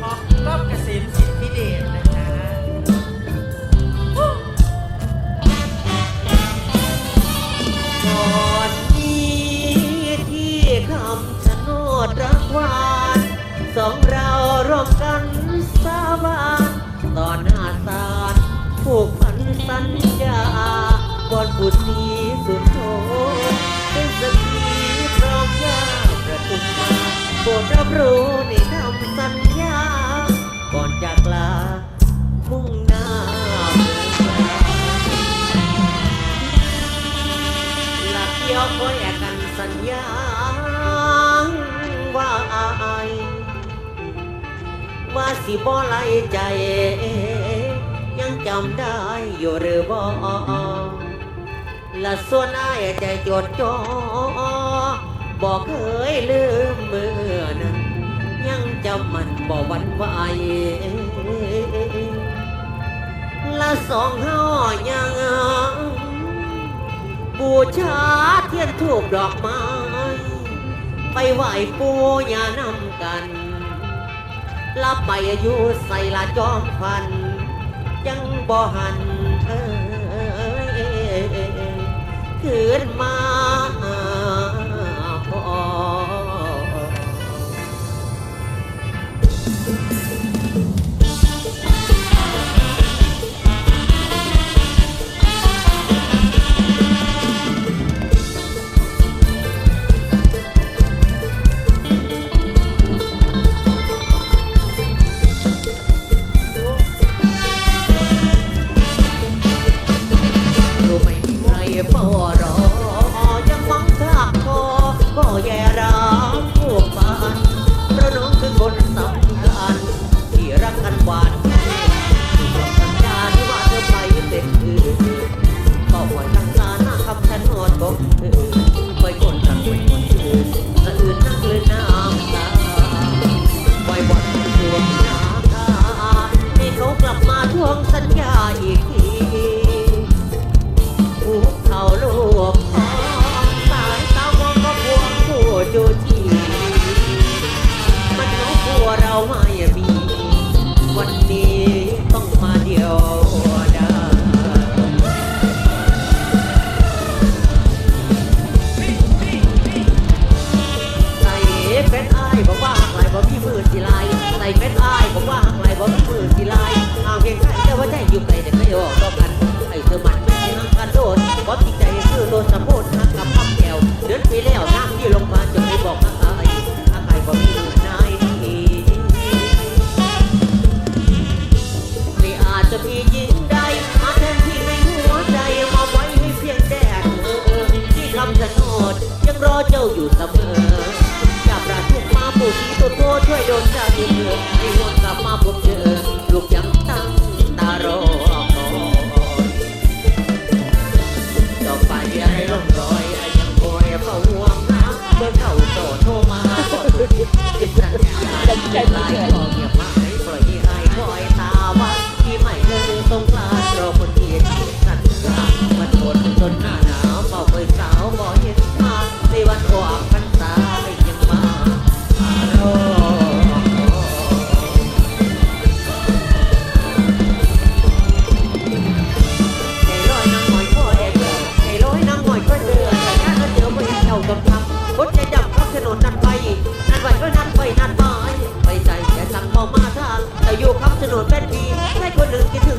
ของต้อมเกษมสิทธิเดชนะคะก่อนนี้ที่คำชะโนดรักหวานสองเราร่วมกันสาบานต่อหน้าศาลผูกพันสัญญาบนบุตรี ก่อนจากลามุ่งหน้าเมืองการหลักเดียวคอยแอกกันสัญญาว่าอายว่าสิบ่ไลใจ ยังจำได้อยู่หรือบ่และส่วนอายใจจดจ่อบอกเคยลืม บ่หวันไหวละสองเฮายังบูชาเทียนถูกดอกไม้ ไปไหว้ปู่ย่านำกันลับไปอายุใส่ละจอมพัน ยังบ่หันเอยคืนมา มี ภูเเจ้าอยู่เสมอจับประทุกมาปู่สีตัวโตช่วยโดนใจเธอให้หวนกลับมาพบเจอ ลูกยังตั้งตารอคอยต่อไปอะไรร่องรอยยังคอยเฝ้าห่วงน้ำเมื่อเข้าโตโทรมาก็สุดจิตสัญญาลายก็เงียบหายปล่อยให้อายคอยตาวัดที่ไม่เคยสงกรานรอคนที่สัญญามันอดจนหน้าหนาวเฝ้า โดดเป็นปีให้คนอื่นกิน